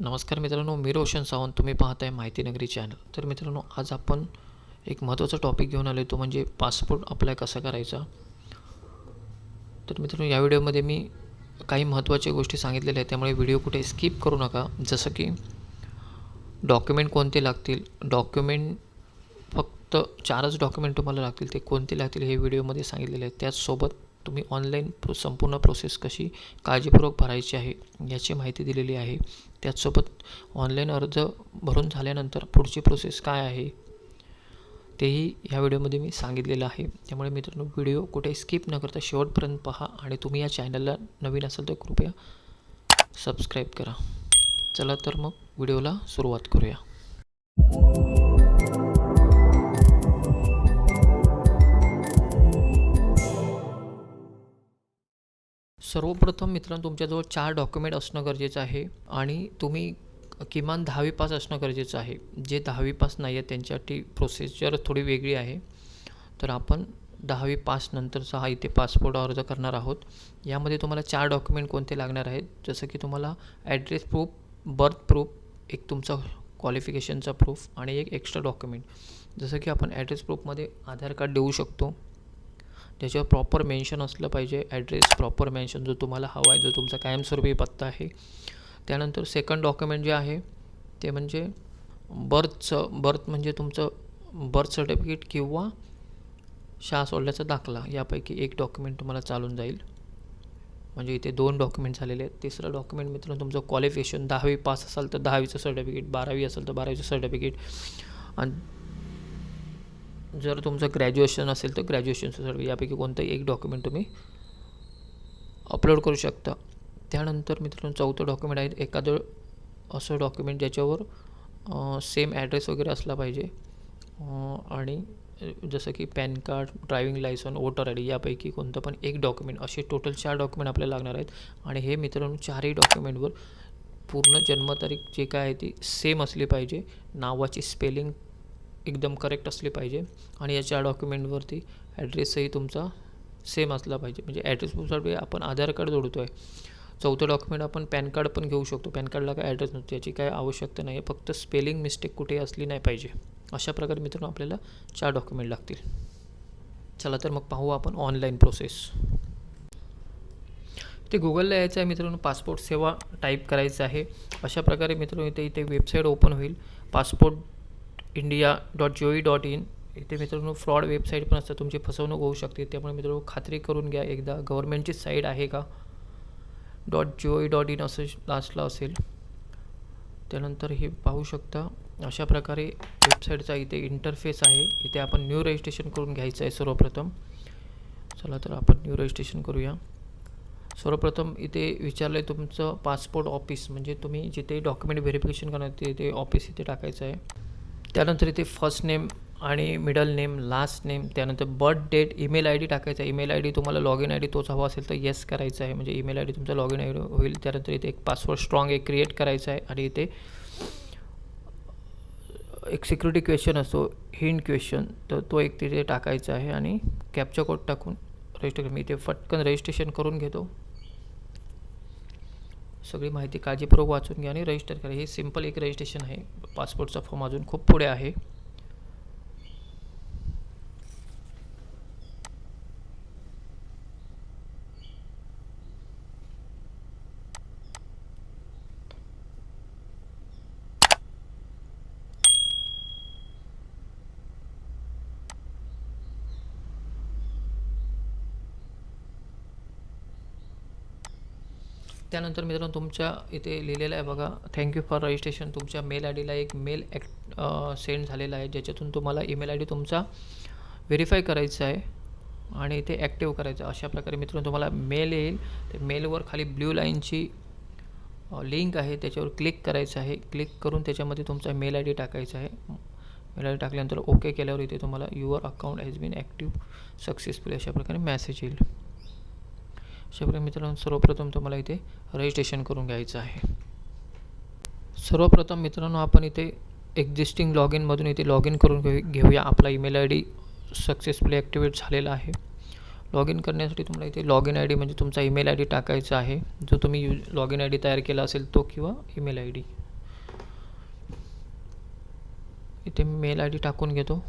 नमस्कार मित्रांनो मी रोशन सावंत. तुम्ही पाहताय माहिती नगरी चॅनल. तर मित्रांनो आज आपण एक महत्त्वाचा टॉपिक घेऊन आलो तो म्हणजे पासपोर्ट अप्लाय कसा करायचा? तर मित्रांनो या व्हिडिओमध्ये मी काही महत्त्वाच्या गोष्टी सांगितलेल्या आहेत. त्यामुळे व्हिडिओ कुठे स्किप करू नका. जसं की डॉक्युमेंट कोणते लागतील? डॉक्युमेंट फक्त चारच डॉक्युमेंट तुम्हाला लागतील. ते कोणते लागतील हे व्हिडिओमध्ये सांगितलेले आहे त्याचसोबत तुम्ही ऑनलाईन प्रो संपूर्ण प्रोसेस कशी काळजीपूर्वक भरायची आहे याची माहिती दिलेली आहे. त्याचसोबत ऑनलाईन अर्ज भरून झाल्यानंतर पुढची प्रोसेस काय आहे तेही ह्या व्हिडिओमध्ये मी सांगितलेलं आहे. त्यामुळे मित्रांनो व्हिडिओ कुठे स्किप न करता शेवटपर्यंत पहा आणि तुम्ही या चॅनलला नवीन असाल तर कृपया सबस्क्राईब करा. चला तर मग व्हिडिओला सुरुवात करूया. सर्वप्रथम मित्रांनो तुमच्याजवळ चार डॉक्युमेंट असणं गरजेचं आहे आणि तुम्ही किमान दहावी पास असणं गरजेचं आहे. जे दहावी पास नाही आहे त्यांच्यासाठी प्रोसिजर थोडी वेगळी आहे. तर आपण दहावी पास नंतरचा हा इथे पासपोर्ट अर्ज करणार आहोत. यामध्ये तुम्हाला चार डॉक्युमेंट कोणते लागणार आहेत? जसं की तुम्हाला ॲड्रेस प्रूफ बर्थ प्रूफ एक तुमचा क्वालिफिकेशनचा प्रूफ आणि एक एक्स्ट्रा डॉक्युमेंट जसं की आपण ॲड्रेस प्रूफमध्ये आधार कार्ड देऊ शकतो. त्याच्यावर प्रॉपर मेन्शन असलं पाहिजे. ॲड्रेस प्रॉपर मेन्शन जो तुम्हाला हवा आहे जो तुमचा कायमस्वरूपी पत्ता आहे. त्यानंतर सेकंड डॉक्युमेंट जे आहे ते म्हणजे बर्थचं बर्थ म्हणजे तुमचं बर्थ सर्टिफिकेट किंवा शाळा सोडल्याचा दाखला. यापैकी एक डॉक्युमेंट तुम्हाला चालून जाईल. म्हणजे इथे दोन डॉक्युमेंट झालेले आहेत. तिसरं डॉक्युमेंट मित्रांनो तुमचं क्वालिफिकेशन दहावी पास असाल तर दहावीचं सर्टिफिकेट बारावी असेल तर बारावीचं सर्टिफिकेट आणि जर तुमचं ग्रॅज्युएशन असेल तर ग्रॅज्युएशन सर्टिफिकेट यापैकी कोणतंही एक डॉक्युमेंट तुम्ही अपलोड करू शकता. त्यानंतर मित्रांनो चौथं डॉक्युमेंट आहे. एखादं असं डॉक्युमेंट ज्याच्यावर सेम ॲड्रेस वगैरे असला पाहिजे. आणि जसं की PAN card driving licence voter I D यापैकी कोणतं पण एक डॉक्युमेंट असे टोटल चार डॉक्युमेंट आपल्याला लागणार आहेत. आणि हे मित्रांनो चारही डॉक्युमेंटवर पूर्ण जन्मतारीख जे काय आहे ती सेम असली पाहिजे. नावाची स्पेलिंग एकदम करेक्ट असली पाहिजे. आणि याच्या डॉक्युमेंटवरती ॲड्रेसही तुमचा सेम असला पाहिजे. म्हणजे ॲड्रेस आपण आधार कार्ड जोडतो आहे चौथं डॉक्युमेंट आपण पॅन कार्ड पण घेऊ शकतो. पॅन कार्डला काय ॲड्रेस नसतो. याची काय आवश्यकता नाही आहे फक्त स्पेलिंग मिस्टेक कुठे असली नाही पाहिजे. अशा प्रकारे मित्रांनो आपल्याला चार डॉक्युमेंट लागतील. चला तर मग पाहू आपण ऑनलाईन प्रोसेस ते गुगलला यायचं आहे मित्रांनो. पासपोर्ट सेवा टाईप करायचं आहे. अशा प्रकारे मित्रांनो इथे इथे वेबसाईट ओपन होईल. Passport India dot G O dot in इथे मित्रांनो फ्रॉड वेबसाईट पण असतात तुमची फसवणूक होऊ शकते. त्यामुळे मित्रांनो खात्री करून घ्या एकदा. गव्हर्नमेंटची साईट आहे का? Dot G O dot in असं लास्टला असेल. त्यानंतर हे पाहू शकता. अशा प्रकारे वेबसाईटचा इथे इंटरफेस आहे. इथे आपण न्यू रजिस्ट्रेशन करून घ्यायचं आहे सर्वप्रथम. चला तर आपण न्यू रजिस्ट्रेशन करूया. सर्वप्रथम इथे विचारलं आहे तुमचं पासपोर्ट ऑफिस म्हणजे तुम्ही जिथे डॉक्युमेंट व्हेरिफिकेशन करणार ते ऑफिस इथे टाकायचं आहे. त्यानंतर इथे फर्स्ट नेम आणि मिडल नेम लास्ट नेम त्यानंतर birth date email I D टाकायचा आहे. ईमेल आय डी तुम्हाला लॉग इन आय डी तोच हवा असेल तर येस करायचं आहे. म्हणजे ईमेल आय डी तुमचा लॉग इन आय डी होईल. त्यानंतर इथे एक पासवर्ड स्ट्रॉंग एक क्रिएट करायचा आहे. आणि इथे एक सिक्युरिटी क्वेश्चन असतो हिंट क्वेश्चन तर तो एक तिथे टाकायचा आहे आणि कॅप्चर कोड टाकून रजिस्टर मी इथे फटकन रजिस्ट्रेशन करून घेतो. सगळी माहिती काळजीपूर्वक वाचून घ्या आणि रजिस्टर करा. हे सिंपल एक रजिस्ट्रेशन आहे. पासपोर्टचा फॉर्म अजून खूप पुढे आहे. त्यानंतर मित्रांनो तुमच्या इथे लिहिलेलं आहे बघा थँक्यू फॉर रजिस्ट्रेशन तुमच्या मेल आय डीला एक मेल ॲक्ट सेंड झालेला आहे ज्याच्यातून तुम्हाला ईमेल आय डी तुमचा व्हेरीफाय करायचा आहे आणि इथे ॲक्टिव्ह करायचं अशा प्रकारे मित्रांनो तुम्हाला मेल येईल. ते मेलवर खाली ब्ल्यू लाईनची लिंक आहे त्याच्यावर क्लिक करायचं आहे. क्लिक करून त्याच्यामध्ये तुमचा मेल आय डी टाकायचा आहे. मेल आय डी टाकल्यानंतर ओके केल्यावर इथे तुम्हाला your account has been active successfully अशा प्रकारे मॅसेज येईल. शेवटी मित्रांनो सर्वप्रथम तुम्हाला इथे रजिस्ट्रेशन करून घ्यायचं आहे. सर्वप्रथम मित्रांनो आपण इथे एक्झिस्टिंग लॉग इनमधून इथे लॉग इन करून घेऊ घेऊया. आपला email I D successfully activate झालेला आहे. लॉग इन करण्यासाठी तुम्हाला इथे लॉग इन आय डी म्हणजे तुमचा ईमेल आय डी टाकायचा आहे. जो तुम्ही you log in I D तयार केला असेल तो किंवा ईमेल आय डी इथे मेल आय डी टाकून घेतो.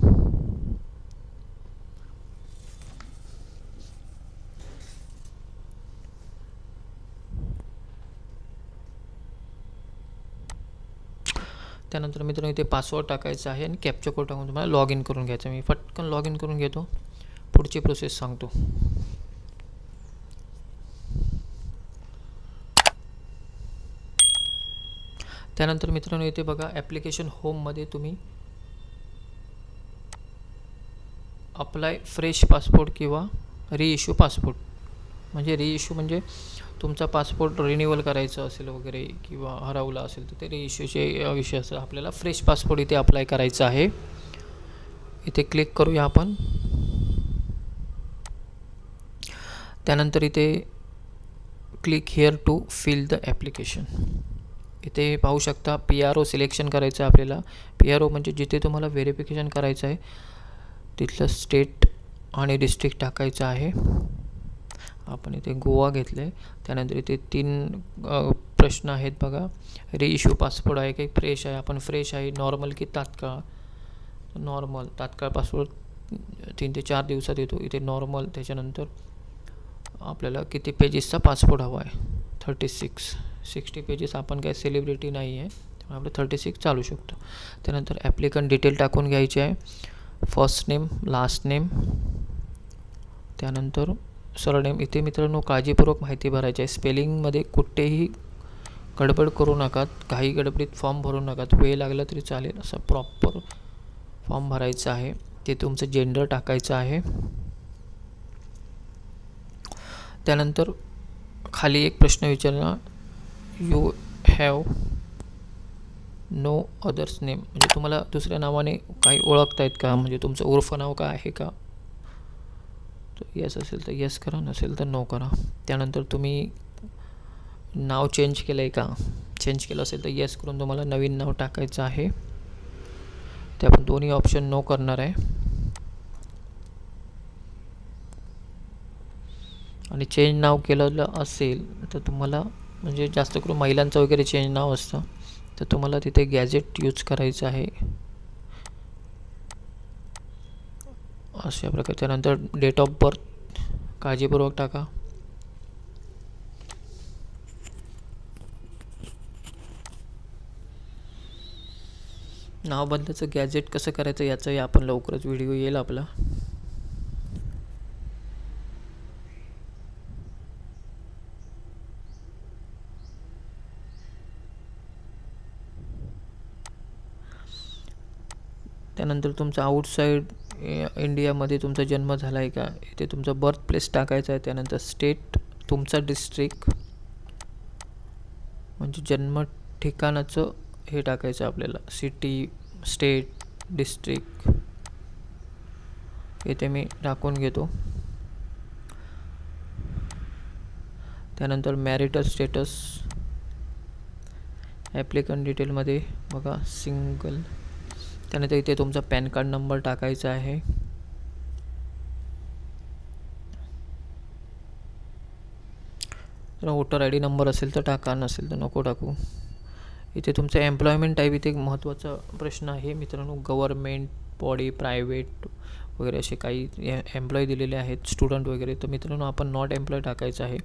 त्यानंतर मित्रांनो इथे पासवर्ड टाकायचा आहे आणि कॅप्चर कोड टाकून तुम्हाला लॉग इन करून घ्यायचं. मी पटकन लॉग इन करून घेतो. पुढची प्रोसेस सांगतो. त्यानंतर मित्रांनो इथे बघा ॲप्लिकेशन होममध्ये तुम्ही अप्लाय फ्रेश पासपोर्ट किंवा रिइश्यू पासपोर्ट म्हणजे रिइश्यू म्हणजे तुमचा पासपोर्ट रिन्युअल करायचं असेल वगैरे किंवा हरवला असेल तर ते रिइश्यूचे विषय असेल आपल्याला फ्रेश पासपोर्ट इथे अप्लाय करायचं आहे. इथे क्लिक करूया आपण. त्यानंतर इथे click here to fill the application इथे पाहू शकता पी आर ओ सिलेक्शन करायचं आहे आपल्याला. पी आर ओ म्हणजे जिथे तुम्हाला व्हेरिफिकेशन करायचं आहे तिथलं स्टेट आणि डिस्ट्रिक्ट टाकायचं आहे. आपण इथे गोवा घेतलं. आहे त्यानंतर इथे तीन प्रश्न आहेत बघा. रिइश्यू पासपोर्ट आहे काही फ्रेश आहे? आपण फ्रेश आहे नॉर्मल की तात्काळ? नॉर्मल तात्काळ पासपोर्ट तीन ते चार दिवसात येतो. इथे नॉर्मल त्याच्यानंतर आपल्याला किती पेजेसचा पासपोर्ट हवा आहे? थर्टी सिक्स सिक्स्टी पेजेस आपण काय सेलिब्रिटी नाही आहे त्यामुळे आपलं थर्टी सिक्स चालू शकतो. त्यानंतर ॲप्लिकंट डिटेल टाकून घ्यायचे आहे. फर्स्ट नेम लास्ट नेम त्यानंतर सरनेम. इथे मित्रांनो काळजीपूर्वक माहिती भरायची आहे. स्पेलिंगमध्ये कुठेही गडबड करू नका काही गडबडीत फॉर्म भरू नका वेळ लागला तरी चालेल असं प्रॉपर फॉर्म भरायचं आहे. ते तुमचं जेंडर टाकायचं आहे. त्यानंतर खाली एक प्रश्न विचारला you have no others name म्हणजे तुम्हाला दुसऱ्या नावाने काही ओळखतायत का? म्हणजे तुमचं उर्फ नाव काय आहे का? तर येस असेल तर येस करा नसेल तर नो करा. त्यानंतर तुम्ही नाव चेंज केलं आहे का? चेंज केलं असेल तर येस करून तुम्हाला नवीन नाव टाकायचं आहे. ते आपण दोन्ही ऑप्शन नो करणार आहे. आणि चेंज नाव केलेलं असेल तर तुम्हाला म्हणजे जास्त करून महिलांचं वगैरे चेंज नाव असतं तर तुम्हाला तिथे गॅजेट यूज करायचं आहे. अशा प्रकारे त्यानंतर डेट ऑफ बर्थ काळजीपूर्वक टाका. नाव बदलायचं गॅजेट कसं करायचं याचाही आपण लवकरच व्हिडिओ येईल आपला. त्यानंतर तुमचं आउटसाईड इंडियामध्ये तुमचा जन्म झाला आहे का? इथे तुमचा बर्थ प्लेस टाकायचा आहे त्यानंतर स्टेट तुमचा डिस्ट्रिक्ट म्हणजे जन्म ठिकाणाचं हे टाकायचं आपल्याला. सिटी स्टेट डिस्ट्रिक्ट इथे मी टाकून घेतो. त्यानंतर मॅरिटल स्टेटस ॲप्लिकंट डिटेलमध्ये बघा सिंगल त्यानंतर इथे तुमचा पॅन कार्ड नंबर टाकायचा आहे. तर वोटर आय डी नंबर असेल तर टाका नसेल तर नको टाकू. इथे तुमचं एम्प्लॉयमेंट टाईप इथे एक महत्त्वाचा प्रश्न आहे. मित्रांनो गव्हर्मेंट बॉडी प्रायव्हेट वगैरे असे काही एम्प्लॉई दिलेले आहेत स्टुडंट वगैरे. तर मित्रांनो आपण नॉट एम्प्लॉय टाकायचं आहे.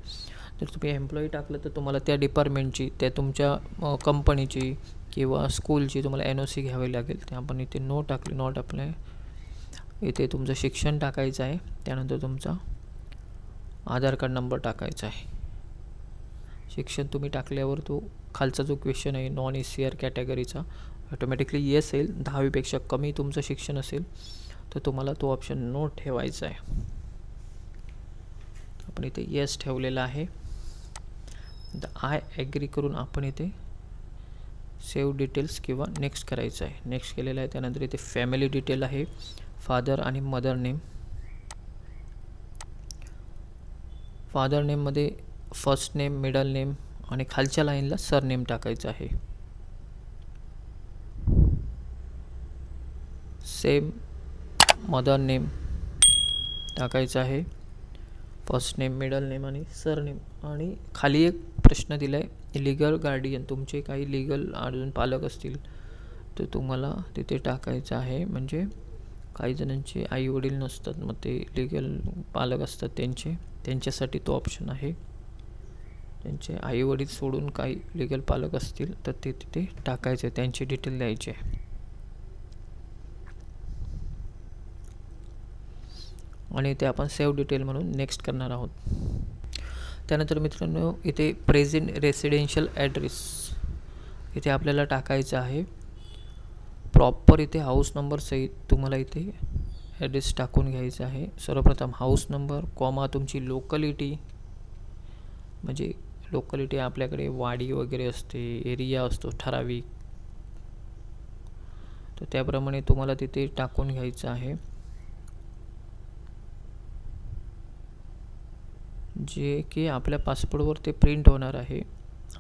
जर तुम्ही एम्प्लॉई टाकलं तर तुम्हाला त्या डिपार्टमेंटची त्या तुमच्या कंपनीची किंवा स्कूलची तुम्हाला एन ओ सी घ्यावी लागेल. ते आपण इथे नो टाकले नॉट अप्लाय इथे तुमचं शिक्षण टाकायचं आहे. त्यानंतर तुमचा आधार कार्ड नंबर टाकायचा आहे. शिक्षण तुम्ही टाकल्यावर तो खालचा जो क्वेश्चन आहे नॉन ए सी आर कॅटेगरीचा ऑटोमॅटिकली येस येईल. दहावीपेक्षा कमी तुमचं शिक्षण असेल तर तुम्हाला तो ऑप्शन नो ठेवायचा आहे. आपण इथे येस ठेवलेला आहे. द आय ॲग्री करून आपण इथे सेव्ह डिटेल्स किंवा नेक्स्ट करायचं आहे. नेक्स्ट केलेलं आहे त्यानंतर इथे फॅमिली डिटेल आहे. फादर आणि मदर नेम. फादर नेममध्ये फर्स्ट नेम मिडल नेम आणि खालच्या लाईनला सरनेम टाकायचं आहे. सेम मदर नेम टाकायचं आहे. फर्स्ट नेम मिडल नेम आणि सरनेम. आणि खाली एक प्रश्न दिला आहे लिगल गार्डियन तुमचे काही लिगल अजून पालक असतील तर तुम्हाला तिथे टाकायचं आहे. म्हणजे काही जणांचे आई वडील नसतात मग ते लिगल पालक असतात त्यांचे त्यांच्यासाठी तो ऑप्शन आहे. त्यांचे आई वडील सोडून काही लिगल पालक असतील तर ते तिथे टाकायचे त्यांची डिटेल द्यायची. आहे आणि ते आपण सेव्ह डिटेल म्हणून नेक्स्ट करणार आहोत. त्यानंतर मित्रांनो इथे प्रेझेंट रेसिडेन्शियल ॲड्रेस इथे आपल्याला टाकायचं आहे. प्रॉपर इथे हाऊस नंबर सहित तुम्हाला इथे ॲड्रेस टाकून घ्यायचा आहे. सर्वप्रथम हाऊस नंबर कॉमा तुमची लोकलिटी म्हणजे लोकलिटी आपल्याकडे वाडी वगैरे असते एरिया असतो ठराविक. तर त्याप्रमाणे तुम्हाला तिथे टाकून घ्यायचं आहे. जे की आपल्या पासपोर्टवर ते प्रिंट होणार आहे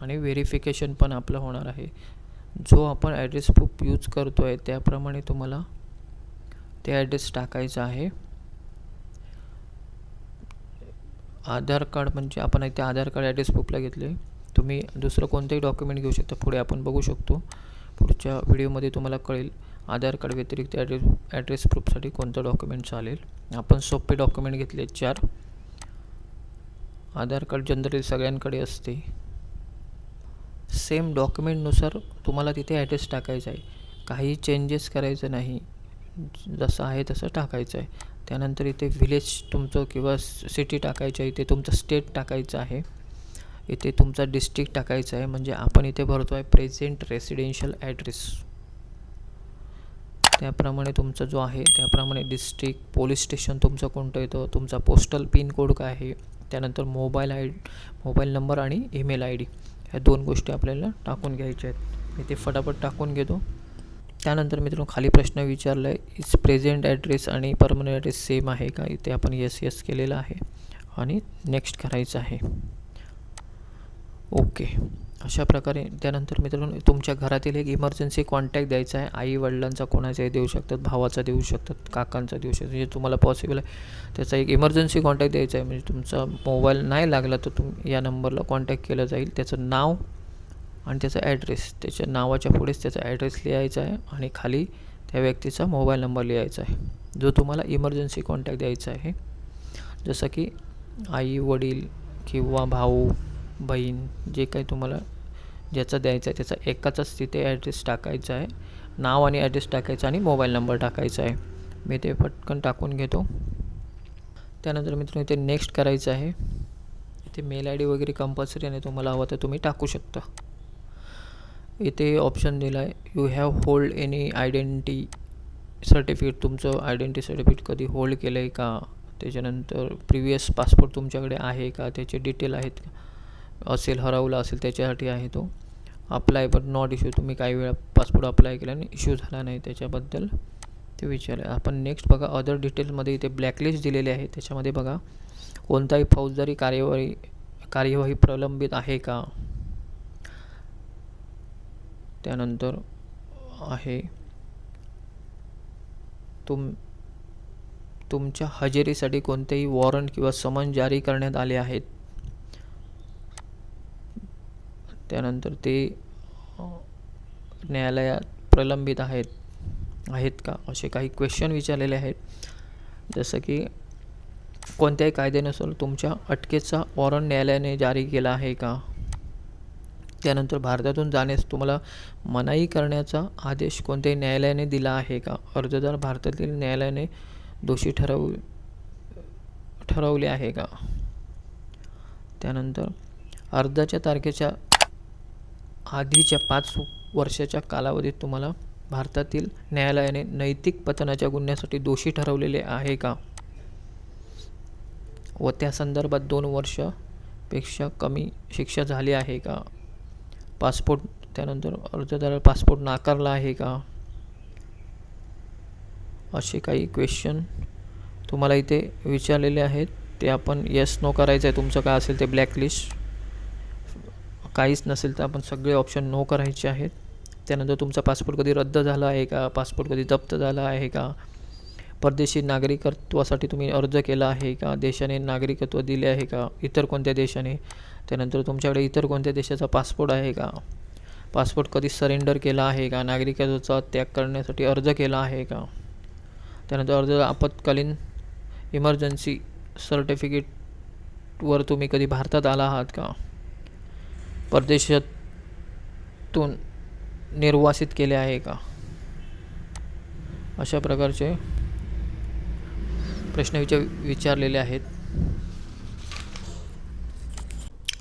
आणि व्हेरिफिकेशन पण आपलं होणार आहे. जो आपण ॲड्रेस प्रूफ यूज करतो आहे त्याप्रमाणे तुम्हाला ते ॲड्रेस टाकायचा आहे. आधार कार्ड म्हणजे आपण इथे आधार कार्ड ॲड्रेस प्रूफला घेतले. तुम्ही दुसरं कोणतंही डॉक्युमेंट घेऊ शकता. पुढे आपण बघू शकतो. पुढच्या व्हिडिओमध्ये तुम्हाला कळेल आधार कार्ड व्यतिरिक्त ॲड्रेस ॲड्रेस प्रूफसाठी कोणतं डॉक्युमेंट चालेल. आपण सोपे डॉक्युमेंट घेतले चार. आधार कार्ड जनरली सगळ्यांकडे असते. सेम डॉक्युमेंटनुसार तुम्हाला तिथे ॲड्रेस टाकायचा आहे. काही चेंजेस करायचं नाही. जसं आहे तसं टाकायचं आहे. त्यानंतर इथे व्हिलेज तुमचं किंवा सिटी टाकायचं आहे इथे तुमचं स्टेट टाकायचं आहे. इथे तुमचा डिस्ट्रिक्ट टाकायचा आहे. म्हणजे आपण इथे भरतो आहे प्रेझेंट रेसिडेन्शियल ॲड्रेस त्याप्रमाणे तुमचा जो आहे त्याप्रमाणे डिस्ट्रिक्ट पोलीस स्टेशन तुमचं कोणतं येतं तुमचा पोस्टल पिन कोड काय आहे त्यानंतर मोबाईल आय मोबाईल नंबर आणि ईमेल आय डी ह्या दोन गोष्टी आपल्याला टाकून घ्यायच्या आहेत. मी ते फटाफट टाकून घेतो. त्यानंतर मित्रांनो खाली प्रश्न विचारला आहे इज प्रेझेंट ॲड्रेस आणि परमनंट ॲड्रेस सेम आहे का? इथे आपण यस येस केलेलं आहे. आणि नेक्स्ट करायचं आहे. ओके अशा प्रकारे त्यानंतर मित्रांनो तुमच्या घरातील एक इमर्जन्सी कॉन्टॅक्ट द्यायचा आहे. आई वडिलांचा कोणाचाही देऊ शकतात भावाचा देऊ शकतात काकांचा देऊ शकतात. जे तुम्हाला पॉसिबल आहे. त्याचा एक इमर्जन्सी कॉन्टॅक्ट द्यायचा आहे. म्हणजे तुमचा मोबाईल नाही लागला तर तुम या नंबरला कॉन्टॅक्ट केलं जाईल. त्याचं नाव आणि त्याचा ॲड्रेस त्याच्या नावाच्या पुढेच त्याचा ॲड्रेस लिहायचा आहे आणि खाली त्या व्यक्तीचा मोबाईल नंबर लिहायचा आहे. जो तुम्हाला इमर्जन्सी कॉन्टॅक्ट द्यायचा आहे. जसं की आई वडील किंवा भाऊ बहीण जे काही तुम्हाला ज्याचा द्यायचा आहे त्याचा एकाचाच तिथे ॲड्रेस टाकायचा आहे. नाव आणि ॲड्रेस टाकायचा आणि मोबाईल नंबर टाकायचा आहे. मी ते पटकन टाकून घेतो. त्यानंतर मित्रांनो इथे नेक्स्ट करायचं आहे. इथे मेल आय डी वगैरे कंपल्सरी आणि तुम्हाला हवं तर तुम्ही टाकू शकता. इथे ऑप्शन दिला आहे you have hold any identity certificate तुमचं आयडेंटी सर्टिफिकेट कधी होल्ड केलं आहे का? त्याच्यानंतर प्रिवियस पासपोर्ट तुमच्याकडे आहे का? त्याचे डिटेल आहेत का? असेल हरवला असेल त्याच्यासाठी आहे तो. अप्लाय बट नॉट इश्यू तुम्ही काही वेळा पासपोर्ट अप्लाय केला आणि इश्यू झाला नाही त्याच्याबद्दल ते विचारलं आपण नेक्स्ट बघा अदर डिटेल्समध्ये इथे ब्लॅकलिस्ट दिलेले आहे. त्याच्यामध्ये बघा कोणताही फौजदारी कार्यवाही कार्यवाही प्रलंबित आहे का? त्यानंतर आहे तुम तुमच्या हजेरीसाठी कोणतेही वॉरंट किंवा समन जारी करण्यात आले आहेत. त्यानंतर ते न्यायालयात प्रलंबित आहेत आहेत का? असे काही क्वेश्चन विचारलेले आहेत. जसं की कोणत्याही कायद्यानुसार तुमच्या अटकेचा वॉरंट न्यायालयाने जारी केला आहे का? त्यानंतर भारतातून जाण्यास तुम्हाला मनाई करण्याचा आदेश कोणत्याही न्यायालयाने दिला आहे का? अर्जदार भारतातील न्यायालयाने दोषी ठरव ठरवले आहे का? त्यानंतर अर्जाच्या तारखेच्या आधीच्या पाच वर्षाच्या कालावधीत तुम्हाला भारतातील न्यायालयाने नैतिक पतनाच्या गुन्ह्यासाठी दोषी ठरवलेले आहे का? व त्या संदर्भात दोन वर्षापेक्षा कमी शिक्षा झाली आहे का? पासपोर्ट त्यानंतर अर्जदाराला पासपोर्ट नाकारला आहे का? असे काही क्वेश्चन तुम्हाला इथे विचारलेले आहेत. ते आपण येस नो करायचं आहे तुमचं काय असेल ते ब्लॅकलिस्ट काहीच नसेल तर आपण सगळे ऑप्शन नो करायचे आहेत. त्यानंतर तुमचा पासपोर्ट कधी रद्द झाला आहे का? पासपोर्ट कधी जप्त झाला आहे का? परदेशी नागरिकत्वासाठी तुम्ही अर्ज केला आहे का? देशाने नागरिकत्व दिले आहे का? इतर कोणत्या देशाने? त्यानंतर तुमच्याकडे इतर कोणत्या देशाचा पासपोर्ट आहे का? पासपोर्ट कधी सरेंडर केला आहे का? नागरिकत्वाचा त्याग करण्यासाठी अर्ज केला आहे का? त्यानंतर अर्ज आपत्कालीन इमर्जन्सी सर्टिफिकेटवर तुम्ही कधी भारतात आला आहात का? परदेशातून निर्वासित केले आहे का? अशा प्रकारचे प्रश्न विचार विचारलेले आहेत.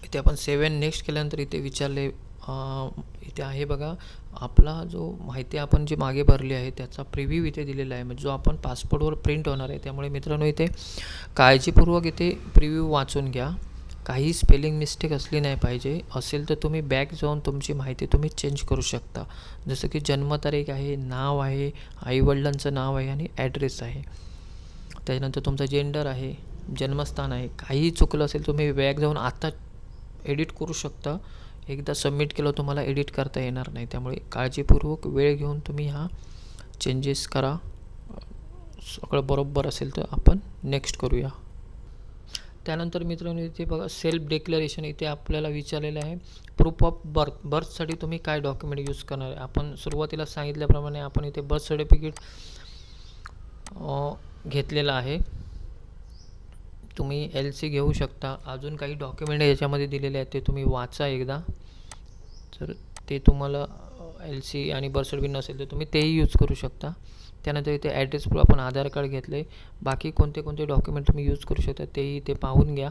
इथे आपण सेवन नेक्स्ट केल्यानंतर इथे विचारले इथे आहे बघा. आपला जो माहिती आपण जी मागे भरली आहे त्याचा प्रिव्ह्यू इथे दिलेला आहे. म्हणजे जो आपण पासपोर्टवर प्रिंट होणार आहे त्यामुळे मित्रांनो इथे काळजीपूर्वक इथे प्रिव्ह्यू वाचून घ्या. काही स्पेलिंग मिस्टेक असली नाही पाहिजे. असेल तर तुम्ही बॅक जाऊन तुमची माहिती तुम्ही चेंज करू शकता. जसं की जन्मतारीख आहे नाव आहे आईवडिलांचं नाव आहे आणि ॲड्रेस आहे. त्याच्यानंतर तुमचं जेंडर आहे जन्मस्थान आहे. काहीही चुकलं असेल तुम्ही बॅक जाऊन आता एडिट करू शकता. एकदा सबमिट केलं तुम्हाला एडिट करता येणार नाही. त्यामुळे काळजीपूर्वक वेळ घेऊन तुम्ही हा चेंजेस करा. सगळं बरोबर असेल तर आपण नेक्स्ट करूया. त्यानंतर मित्रांनो इथे बघा सेल्फ डिक्लेरेशन इथे आपल्याला विचारलेलं आहे. प्रूफ ऑफ बर्थ बर्थसाठी तुम्ही काय डॉक्युमेंट यूज करणार आहे? आपण सुरुवातीला सांगितल्याप्रमाणे आपण इथे बर्थ सर्टिफिकेट घेतलेलं आहे. तुम्ही एल सी घेऊ शकता. अजून काही डॉक्युमेंट याच्यामध्ये दिलेले आहेत ते तुम्ही वाचा एकदा. जर ते तुम्हाला एल सी आणि बर्थ सर्टिफिकेट नसेल तर तुम्ही तेही यूज करू शकता. त्यानंतर इथे ॲड्रेस प्रूफ आपण आधार कार्ड घेतलं. आहे बाकी कोणते कोणते डॉक्युमेंट तुम्ही यूज करू शकता तेही इथे पाहून घ्या.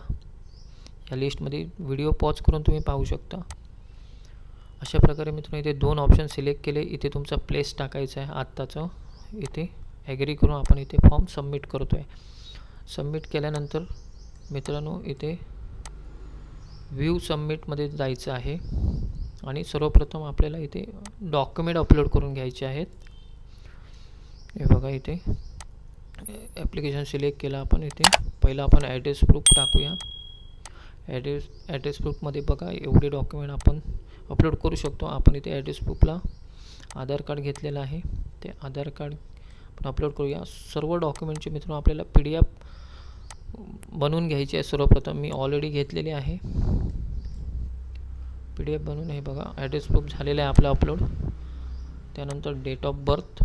या लिस्टमध्ये व्हिडिओ पॉज करून तुम्ही पाहू शकता. अशा प्रकारे मी तुम्ही इथे दोन ऑप्शन सिलेक्ट केले. इथे तुमचा प्लेस टाकायचा आहे आत्ताचं. इथे ॲग्री करून आपण इथे फॉर्म सबमिट करतो आहे सबमिट केल्यानंतर मित्रांनो इथे व्ह्यू सबमिटमध्ये जायचं आहे. आणि सर्वप्रथम आपल्याला इथे डॉक्युमेंट अपलोड करून घ्यायचे आहेत. हे बघा इथे. ॲप्लिकेशन सिलेक्ट केलं आपण इथे. पहिला आपण ॲड्रेस प्रूफ टाकूया. ॲड्रेस ॲड्रेस प्रूफमध्ये बघा एवढे डॉक्युमेंट आपण अपलोड करू शकतो. आपण इथे ॲड्रेस प्रूफला आधार कार्ड घेतलेलं आहे. ते आधार कार्ड आपण अपलोड करूया. सर्व डॉक्युमेंटचे मित्रांनो आपल्याला पी डी एफ बनवून घ्यायची आहे सर्वप्रथम. मी ऑलरेडी घेतलेली आहे. पी डी एफ बनवून हे बघा ॲड्रेस प्रूफ झालेलं आहे आपलं अपलोड त्यानंतर डेट ऑफ बर्थ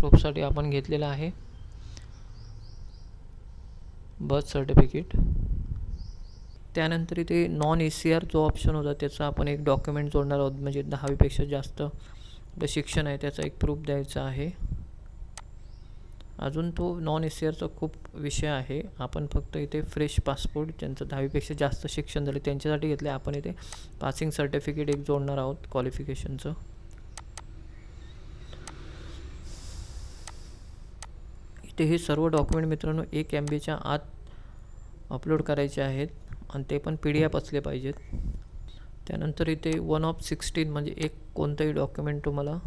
प्रूफसाठी आपण घेतलेलं आहे. बर्थ सर्टिफिकेट त्यानंतर इथे नॉन ए सी आर जो ऑप्शन होता त्याचा आपण एक डॉक्युमेंट जोडणार आहोत. म्हणजे दहावीपेक्षा जास्त आपलं शिक्षण आहे त्याचा एक प्रूफ द्यायचा आहे. अजून तो नॉन ए सी आरचा खूप विषय आहे. आपण फक्त इथे फ्रेश पासपोर्ट ज्यांचं दहावीपेक्षा जास्त शिक्षण झाले त्यांच्यासाठी घेतले आपण इथे पासिंग सर्टिफिकेट एक जोडणार आहोत क्वालिफिकेशनचं ते हे सर्व डॉक्युमेंट मित्रांनो एक एम बीच्या आत अपलोड करायचे आहेत. आणि ते पण पी डी एफ असले पाहिजेत. त्यानंतर इथे वन ऑफ सिक्स्टीन म्हणजे एक कोणतंही डॉक्युमेंट तुम्हाला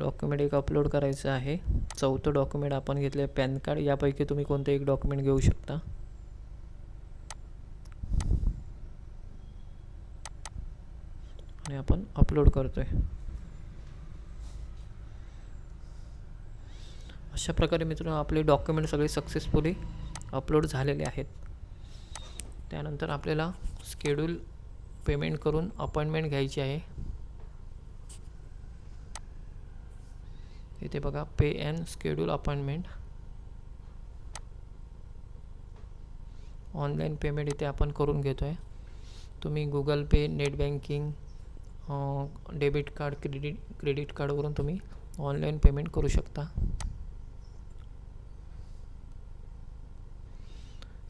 डॉक्युमेंट एक अपलोड करायचं आहे. चौथं डॉक्युमेंट आपण घेतलं आहे पॅन कार्ड. यापैकी तुम्ही कोणतं एक डॉक्युमेंट घेऊ शकता. आणि आपण अपलोड करतो आहे अशा प्रकारे मित्रांनो आपले डॉक्युमेंट सगळे सक्सेसफुली अपलोड झालेले आहेत. त्यानंतर आपल्याला स्केड्यूल पेमेंट करून अपॉइंटमेंट घ्यायची आहे. इथे बघा pay and schedule appointment online payment इथे आपण करून घेतो आहे तुम्ही Google pay net banking debit card credit credit कार्डवरून तुम्ही ऑनलाईन पेमेंट करू शकता.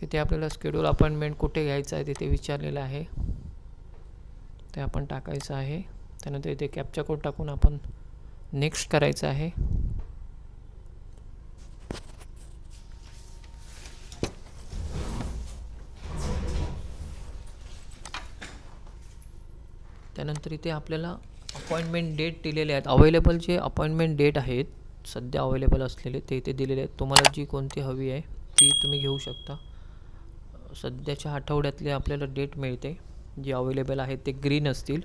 इथे आपल्याला स्केड्यूल अपॉइंटमेंट कुठे घ्यायचं आहे तिथे विचारलेलं आहे. ते आपण टाकायचं आहे. त्यानंतर इथे कॅपचा कोड टाकून आपण नेक्स्ट करायचं आहे. त्यानंतर इथे आपल्याला अपॉइंटमेंट डेट दिलेले आहेत. अवेलेबल जे अपॉइंटमेंट डेट आहेत सध्या अवेलेबल असलेले ते इथे दिलेले आहेत. तुम्हाला जी कोणती हवी आहे ती तुम्ही घेऊ शकता. सध्याच्या आठवड्यातले आपल्याला डेट मिळते जे अवेलेबल आहेत ते ग्रीन असतील.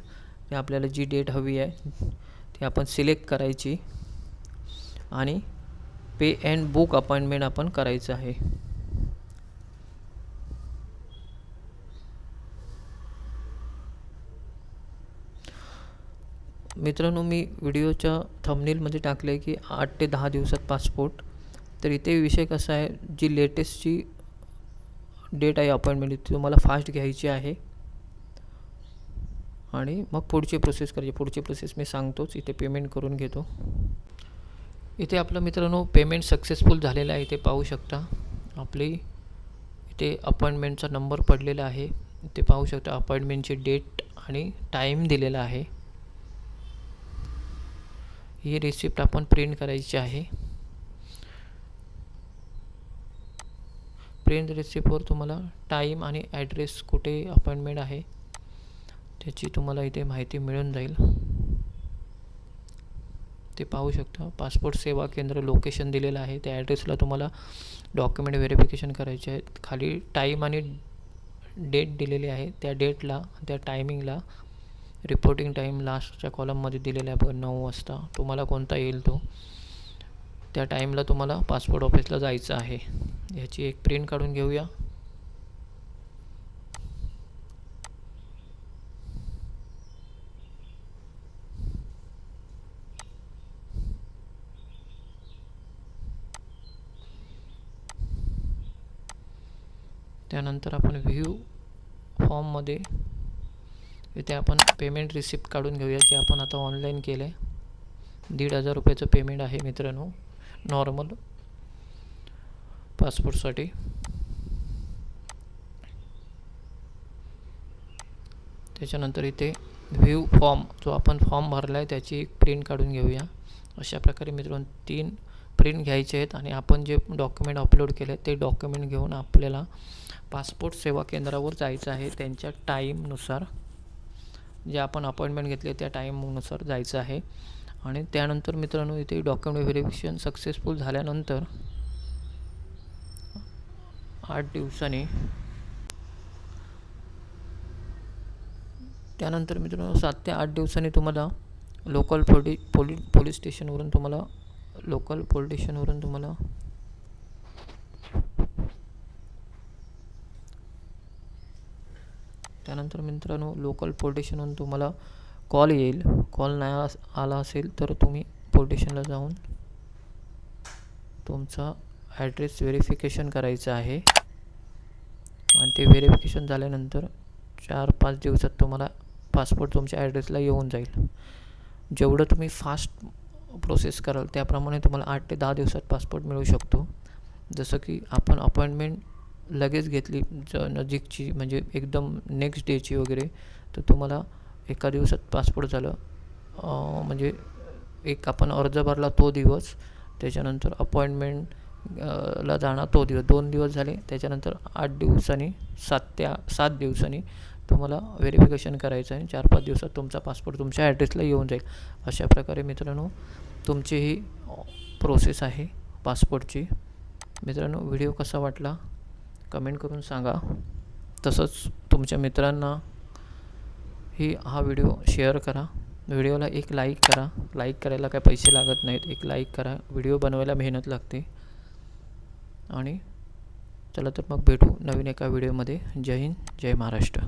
ते आपल्याला जी डेट हवी आहे ती आपण सिलेक्ट करायची. आणि पे अँड बुक अपॉइंटमेंट आपण करायचं आहे. मित्रांनो मी व्हिडिओच्या थंबनेलमध्ये टाकलं आहे की आठ ते दहा दिवसात पासपोर्ट तर इथे विषय कसा आहे जी लेटेस्टची डेट आहे अपॉइंटमेंट ती तुम्हाला फास्ट घ्यायची आहे. आणि मग पुढची प्रोसेस करायची. पुढची प्रोसेस मी सांगतोच. इथे पेमेंट करून घेतो. इथे आपलं मित्रांनो पेमेंट सक्सेसफुल झालेलं आहे. इथे पाहू शकता. आपली इथे अपॉइंटमेंटचा नंबर पडलेला आहे. इथे पाहू शकता अपॉइंटमेंटची डेट आणि टाईम दिलेला आहे. ही रिसिप्ट आपण प्रिंट करायची आहे. प्रिंट रिसिप्टवर तुम्हाला टाईम आणि ॲड्रेस कुठे अपॉइंटमेंट आहे त्याची तुम्हाला इथे माहिती मिळून जाईल. ते पाहू शकता. पासपोर्ट सेवा केंद्र लोकेशन दिलेलं आहे. त्या ॲड्रेसला तुम्हाला डॉक्युमेंट व्हेरिफिकेशन करायचे आहेत. खाली टाईम आणि डेट दिलेली आहे. त्या डेटला त्या टायमिंगला रिपोर्टिंग टाईम लास्टच्या कॉलममध्ये दिलेला आहे. बघा नऊ वाजता. तुम्हाला कोणता येईल तो? त्या टाईमला तुम्हाला पासपोर्ट ऑफिसला जायचं आहे. याची एक प्रिंट काढून घेऊया. त्यानंतर आपण व्ह्यू फॉर्ममध्ये इथे आपण पेमेंट रिसिप्ट काढून घेऊया जे आपण आता ऑनलाईन केलं आहे दीड हजार रुपयाचं पेमेंट आहे मित्रांनो. नॉर्मल पासपोर्टसाठी त्याच्यानंतर इथे व्ह्यू फॉर्म जो आपण फॉर्म भरला आहे त्याची एक प्रिंट काढून घेऊया. अशा प्रकारे मित्रांनो तीन प्रिंट घ्यायचे आहेत आणि आपण जे डॉक्युमेंट अपलोड केले ते डॉक्युमेंट घेऊन आपल्याला पासपोर्ट सेवा केंद्रावर जायचं आहे त्यांच्या टाईमनुसार जे आपण अपॉइंटमेंट घेतले त्या टाईमनुसार जायचं आहे. आणि त्यानंतर मित्रांनो इथे डॉक्युमेंट व्हेरिफिकेशन सक्सेसफुल झाल्यानंतर आठ दिवसांनी त्यानंतर मित्रांनो सात ते आठ दिवसांनी तुम्हाला लोकल पोली पोली पोलीस स्टेशनवरून तुम्हाला लोकल पोलीस स्टेशनवरून तुम्हाला त्यानंतर मित्रांनो लोकल पोलीस स्टेशनवरून तुम्हाला कॉल येईल. कॉल नाही आला असेल तर तुम्ही पोलीस जाऊन तुमचा ॲड्रेस व्हेरिफिकेशन करायचं आहे. आणि ते व्हेरिफिकेशन झाल्यानंतर चार पाच दिवसात तुम्हाला पासपोर्ट तुमच्या ॲड्रेसला येऊन जाईल. जेवढं तुम्ही फास्ट प्रोसेस कराल त्याप्रमाणे तुम्हाला आठ ते दहा दिवसात पासपोर्ट मिळू शकतो. जसं की आपण अपॉइंटमेंट लगेच घेतली ज नजीकची म्हणजे एकदम नेक्स्ट डेची वगैरे तर तुम्हाला एका दिवसात पासपोर्ट झालं. म्हणजे एक आपण अर्ज भरला तो दिवस त्याच्यानंतर अपॉइंटमेंट ला जाणार तो दिवस दोन दिवस झाले. त्याच्यानंतर आठ दिवसांनी सात त्या सात दिवसांनी तुम्हाला व्हेरिफिकेशन करायचं आहे चार पाच दिवसात तुमचा पासपोर्ट तुमच्या ॲड्रेसला येऊन जाईल. अशा प्रकारे मित्रांनो तुमची ही प्रोसेस आहे पासपोर्टची. मित्रांनो व्हिडिओ कसा वाटला? कमेंट करून सांगा. तसंच तुमच्या मित्रांना ही हा व्हिडिओ शेअर करा. व्हिडिओला एक लाईक करा. लाईक करायला काय पैसे लागत नाहीत. एक लाईक करा. व्हिडिओ बनवायला मेहनत लागते. आणि चला तर मग भेटू नवीन एका व्हिडिओमध्ये जय हिंद. जय महाराष्ट्र.